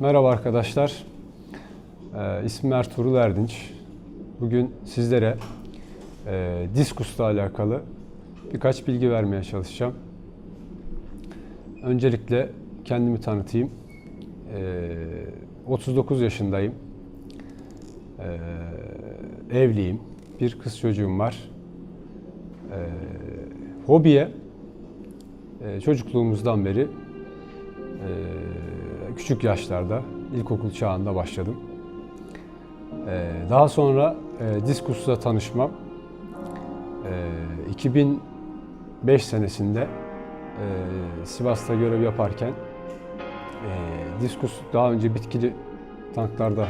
Merhaba arkadaşlar. Ee, ismim Ertuğrul Erdinç. Bugün sizlere e, diskusla alakalı birkaç bilgi vermeye çalışacağım. Öncelikle kendimi tanıtayım. Ee, 39 yaşındayım. Ee, evliyim. Bir kız çocuğum var. Ee, hobiye e, çocukluğumuzdan beri e, küçük yaşlarda, ilkokul çağında başladım. Ee, daha sonra e, Diskus'la tanışmam e, 2005 senesinde e, Sivas'ta görev yaparken e, Diskus daha önce bitkili tanklarda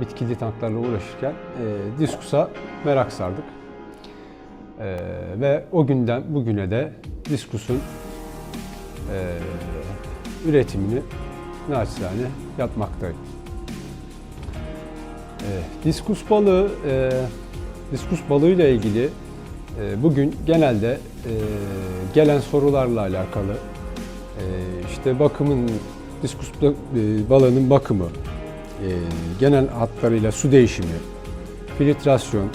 bitkili tanklarla uğraşırken e, Diskus'a merak sardık. E, ve o günden bugüne de Diskus'un e, üretimini naçizane yapmaktayım. E, diskus balığı, e, diskus balığıyla ilgili e, bugün genelde e, gelen sorularla alakalı e, işte bakımın, diskus e, balığının bakımı, e, genel hatlarıyla su değişimi, filtrasyon,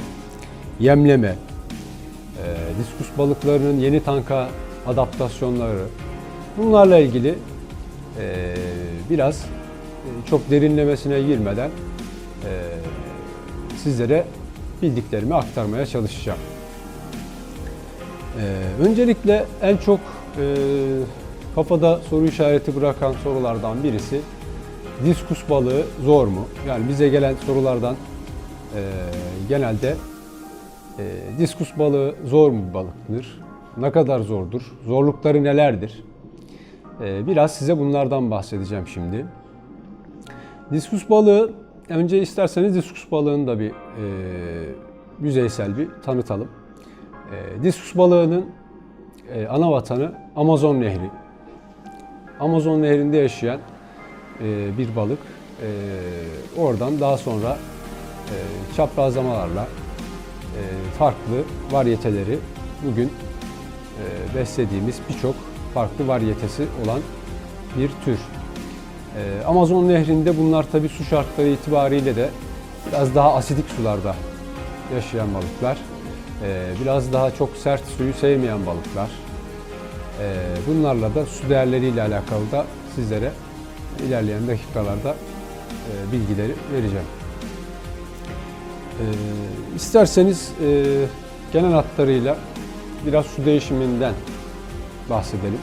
yemleme, e, diskus balıklarının yeni tanka adaptasyonları, bunlarla ilgili e, biraz e, çok derinlemesine girmeden e, sizlere bildiklerimi aktarmaya çalışacağım. E, öncelikle en çok e, kafada soru işareti bırakan sorulardan birisi diskus balığı zor mu? Yani bize gelen sorulardan e, genelde e, diskus balığı zor mu balıktır? Ne kadar zordur? Zorlukları nelerdir? E, biraz size bunlardan bahsedeceğim şimdi. Diskus balığı, önce isterseniz diskus balığını da bir e, yüzeysel bir tanıtalım. E, diskus balığının e, ana vatanı Amazon Nehri. Amazon Nehri'nde yaşayan e, bir balık. E, oradan daha sonra e, çaprazlamalarla e, farklı varyeteleri bugün e, beslediğimiz birçok farklı varyetesi olan bir tür. Ee, Amazon nehrinde bunlar tabi su şartları itibariyle de biraz daha asidik sularda yaşayan balıklar. Ee, biraz daha çok sert suyu sevmeyen balıklar. Ee, bunlarla da su değerleriyle alakalı da sizlere ilerleyen dakikalarda e, bilgileri vereceğim. Ee, isterseniz e, genel hatlarıyla biraz su değişiminden bahsedelim.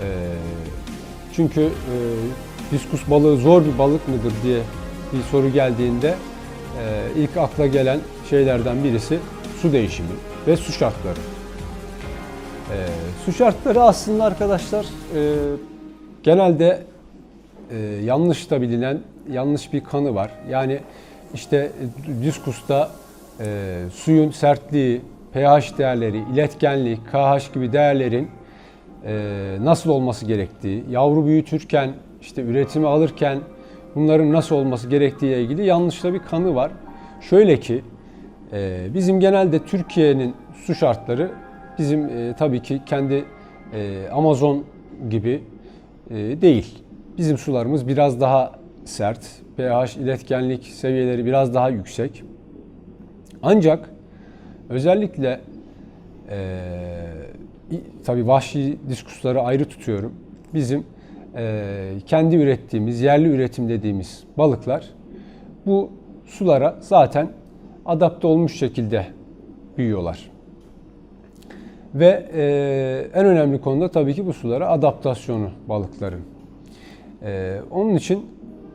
Ee, çünkü e, diskus balığı zor bir balık mıdır diye bir soru geldiğinde e, ilk akla gelen şeylerden birisi su değişimi ve su şartları. E, su şartları aslında arkadaşlar e, genelde e, yanlış da bilinen yanlış bir kanı var. Yani işte e, diskusta e, suyun sertliği, pH değerleri, iletkenlik, KH gibi değerlerin e, nasıl olması gerektiği, yavru büyütürken, işte üretimi alırken bunların nasıl olması gerektiği ilgili yanlış da bir kanı var. Şöyle ki e, bizim genelde Türkiye'nin su şartları bizim e, tabii ki kendi Amazon gibi değil. Bizim sularımız biraz daha sert, pH iletkenlik seviyeleri biraz daha yüksek. Ancak özellikle e, tabii vahşi diskusları ayrı tutuyorum. Bizim e, kendi ürettiğimiz, yerli üretim dediğimiz balıklar bu sulara zaten adapte olmuş şekilde büyüyorlar. Ve e, en önemli konu da tabii ki bu sulara adaptasyonu balıkların. E, onun için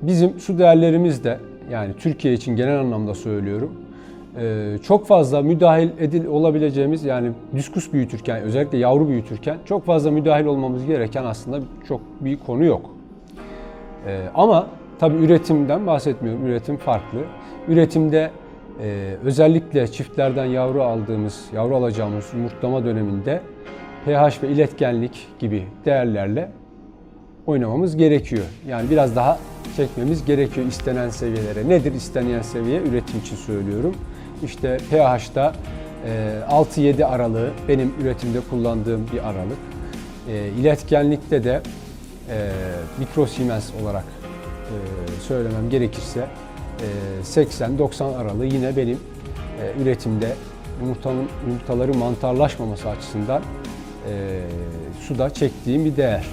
bizim su değerlerimiz de yani Türkiye için genel anlamda söylüyorum çok fazla müdahil edil olabileceğimiz yani diskus büyütürken özellikle yavru büyütürken çok fazla müdahil olmamız gereken aslında çok bir konu yok. Ee, ama tabii üretimden bahsetmiyorum. Üretim farklı. Üretimde e, özellikle çiftlerden yavru aldığımız, yavru alacağımız yumurtlama döneminde pH ve iletkenlik gibi değerlerle oynamamız gerekiyor. Yani biraz daha çekmemiz gerekiyor istenen seviyelere. Nedir istenen seviye? Üretim için söylüyorum. İşte pH'da 6-7 aralığı benim üretimde kullandığım bir aralık. E, İletkenlikte de e, mikro Siemens olarak e, söylemem gerekirse e, 80-90 aralığı yine benim e, üretimde yumurtanın yumurtaları mantarlaşmaması açısından e, suda çektiğim bir değer.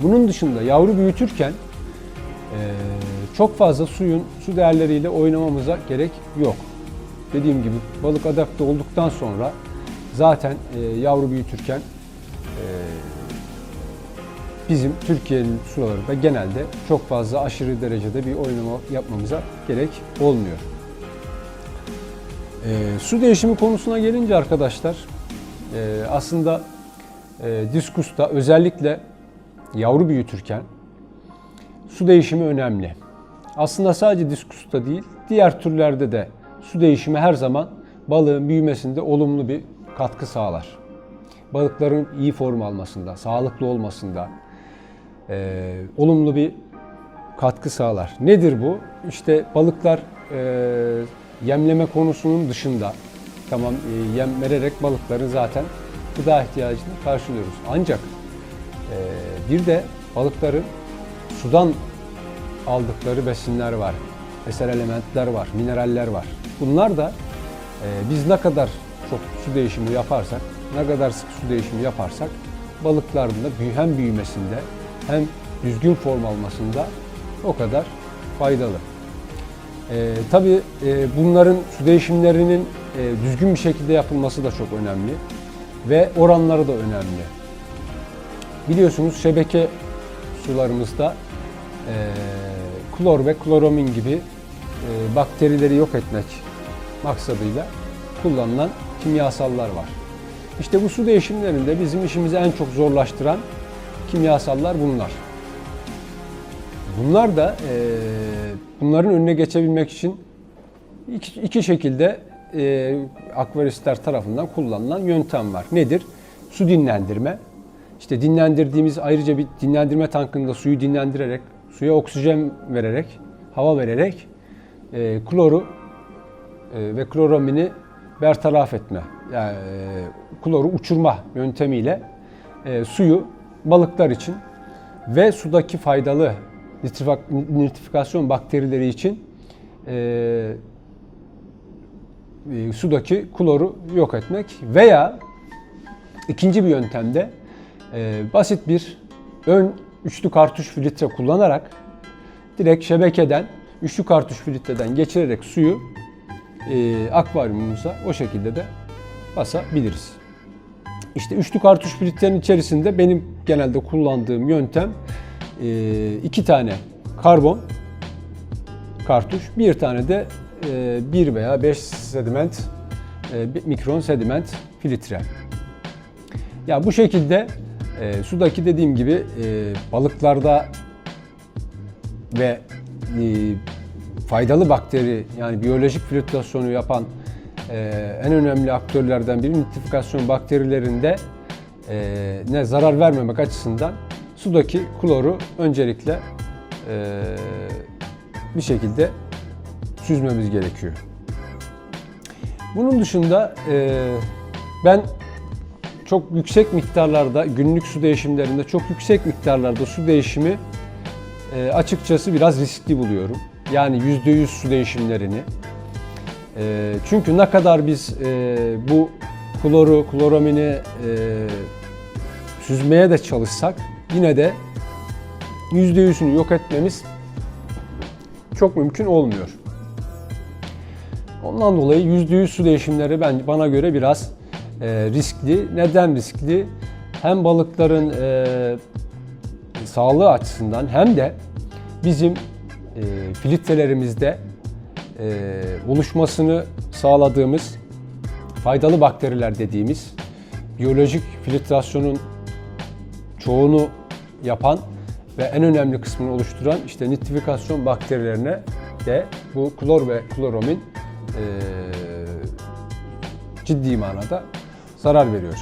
Bunun dışında yavru büyütürken e, çok fazla suyun su değerleriyle oynamamıza gerek yok. Dediğim gibi balık adapte olduktan sonra zaten e, yavru büyütürken e, bizim Türkiye'nin sularında genelde çok fazla aşırı derecede bir oynama yapmamıza gerek olmuyor. E, su değişimi konusuna gelince arkadaşlar e, aslında e, diskusta özellikle yavru büyütürken su değişimi önemli. Aslında sadece diskusta değil, diğer türlerde de su değişimi her zaman balığın büyümesinde olumlu bir katkı sağlar. Balıkların iyi form almasında, sağlıklı olmasında e, olumlu bir katkı sağlar. Nedir bu? İşte balıklar e, yemleme konusunun dışında tamam e, yem vererek balıkların zaten gıda ihtiyacını karşılıyoruz. Ancak e, bir de balıkların sudan aldıkları besinler var. Eser elementler var, mineraller var. Bunlar da e, biz ne kadar çok su değişimi yaparsak, ne kadar sık su değişimi yaparsak balıkların da hem büyümesinde hem düzgün form almasında o kadar faydalı. E, tabii e, bunların su değişimlerinin e, düzgün bir şekilde yapılması da çok önemli ve oranları da önemli. Biliyorsunuz şebeke sularımızda e, klor ve kloromin gibi bakterileri yok etmek maksadıyla kullanılan kimyasallar var. İşte bu su değişimlerinde bizim işimizi en çok zorlaştıran kimyasallar bunlar. Bunlar da e, bunların önüne geçebilmek için iki, iki şekilde e, akvaristler tarafından kullanılan yöntem var. Nedir? Su dinlendirme. İşte dinlendirdiğimiz ayrıca bir dinlendirme tankında suyu dinlendirerek, suya oksijen vererek, hava vererek e, kloru e, ve kloromini bertaraf etme. Yani e, kloru uçurma yöntemiyle e, suyu balıklar için ve sudaki faydalı nitrifikasyon bakterileri için e, e, sudaki kloru yok etmek veya ikinci bir yöntemde e, basit bir ön üçlü kartuş filtre kullanarak direkt şebekeden üçlü kartuş filtreden geçirerek suyu e, akvaryumumuza o şekilde de basabiliriz. İşte üçlü kartuş filtrenin içerisinde benim genelde kullandığım yöntem e, iki tane karbon kartuş, bir tane de e, 1 veya 5 sediment, e, bir mikron sediment filtre. Ya bu şekilde e, sudaki dediğim gibi e, balıklarda ve e, faydalı bakteri yani biyolojik filtrasyonu yapan e, en önemli aktörlerden biri nitrifikasyon bakterilerinde e, ne zarar vermemek açısından sudaki kloru öncelikle e, bir şekilde süzmemiz gerekiyor. Bunun dışında e, ben çok yüksek miktarlarda günlük su değişimlerinde çok yüksek miktarlarda su değişimi e, açıkçası biraz riskli buluyorum. Yani %100 su değişimlerini. E, çünkü ne kadar biz e, bu kloru, kloromini e, süzmeye de çalışsak yine de %100'ünü yok etmemiz çok mümkün olmuyor. Ondan dolayı %100 su değişimleri ben bana göre biraz e, riskli. Neden riskli? Hem balıkların e, sağlığı açısından hem de bizim e, filtrelerimizde e, oluşmasını sağladığımız faydalı bakteriler dediğimiz biyolojik filtrasyonun çoğunu yapan ve en önemli kısmını oluşturan işte nitrifikasyon bakterilerine de bu klor ve kloromin e, ciddi manada zarar veriyor.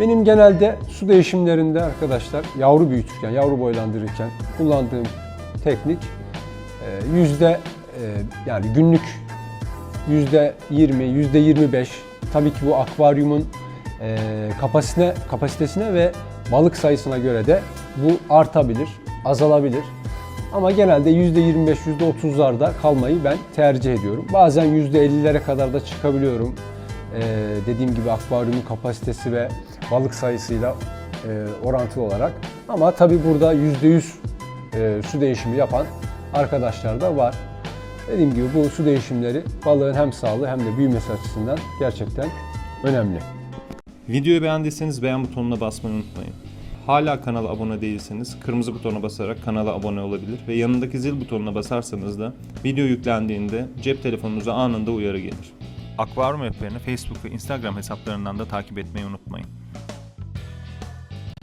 Benim genelde su değişimlerinde arkadaşlar yavru büyütürken, yavru boylandırırken kullandığım teknik e, yüzde e, yani günlük yüzde 20, yüzde 25 tabii ki bu akvaryumun e, kapasitesine, kapasitesine ve balık sayısına göre de bu artabilir, azalabilir. Ama genelde %25, %30'larda kalmayı ben tercih ediyorum. Bazen %50'lere kadar da çıkabiliyorum. Ee, dediğim gibi akvaryumun kapasitesi ve balık sayısıyla e, orantılı olarak. Ama tabii burada %100 e, su değişimi yapan arkadaşlar da var. Dediğim gibi bu su değişimleri balığın hem sağlığı hem de büyümesi açısından gerçekten önemli. Videoyu beğendiyseniz beğen butonuna basmayı unutmayın. Hala kanala abone değilseniz kırmızı butona basarak kanala abone olabilir ve yanındaki zil butonuna basarsanız da video yüklendiğinde cep telefonunuza anında uyarı gelir. Akvaryum Rehberini Facebook ve Instagram hesaplarından da takip etmeyi unutmayın.